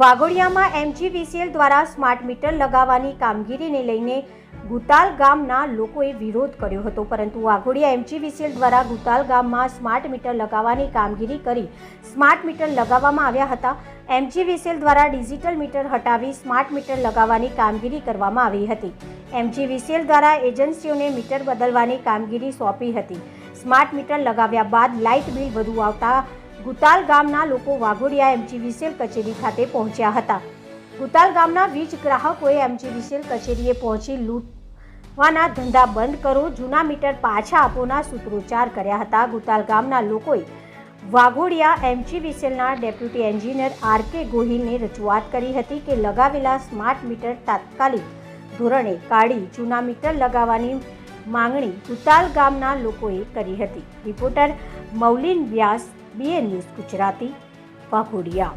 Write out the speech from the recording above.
વાઘોડિયામાં MGVCL દ્વારા smart meter લગાવવાની કામગીરીને લઈને ગુતાલ ગામના લોકોએ વિરોધ કર્યો હતો, પરંતુ વાઘોડિયા એમજીવીસીએલ દ્વારા ગુતાલ ગામમાં સ્માર્ટ મીટર લગાવવાની કામગીરી કરી સ્માર્ટ મીટર લગાવવામાં આવ્યા હતા. એમજીવીસીએલ દ્વારા ડિજિટલ મીટર હટાવી સ્માર્ટ મીટર લગાવવાની કામગીરી કરવામાં આવી હતી. એમજીવીસીએલ દ્વારા એજન્સીઓને મીટર બદલવાની કામગીરી સોંપી હતી. સ્માર્ટ મીટર લગાવ્યા બાદ લાઇટ બિલ વધુ આવતા ગુતાલ ગામના લોકો વાઘોડિયા એમજીવીસીએલ કચેરી ખાતે પહોંચ્યા હતા. ગુતાલ ગામના વીજ ગ્રાહકોએ એમજીવીસીએલ કચેરીએ પહોંચી લૂંટવાના ધંધા બંધ કરો, જૂના મીટર પાછા આપોના સૂત્રોચ્ચાર કર્યા હતા. ગુતાલ ગામના લોકોએ વાઘોડિયા એમજીવીસીએલના ડેપ્યુટી એન્જિનિયર આર કે ગોહિલને રજૂઆત કરી હતી કે લગાવેલા સ્માર્ટ મીટર તાત્કાલિક ધોરણે કાઢી જૂના મીટર લગાવવાની માંગણી ગુતાલ ગામના લોકોએ કરી હતી. Reporter Maulin Vyas BA news Gujarati Waghodia.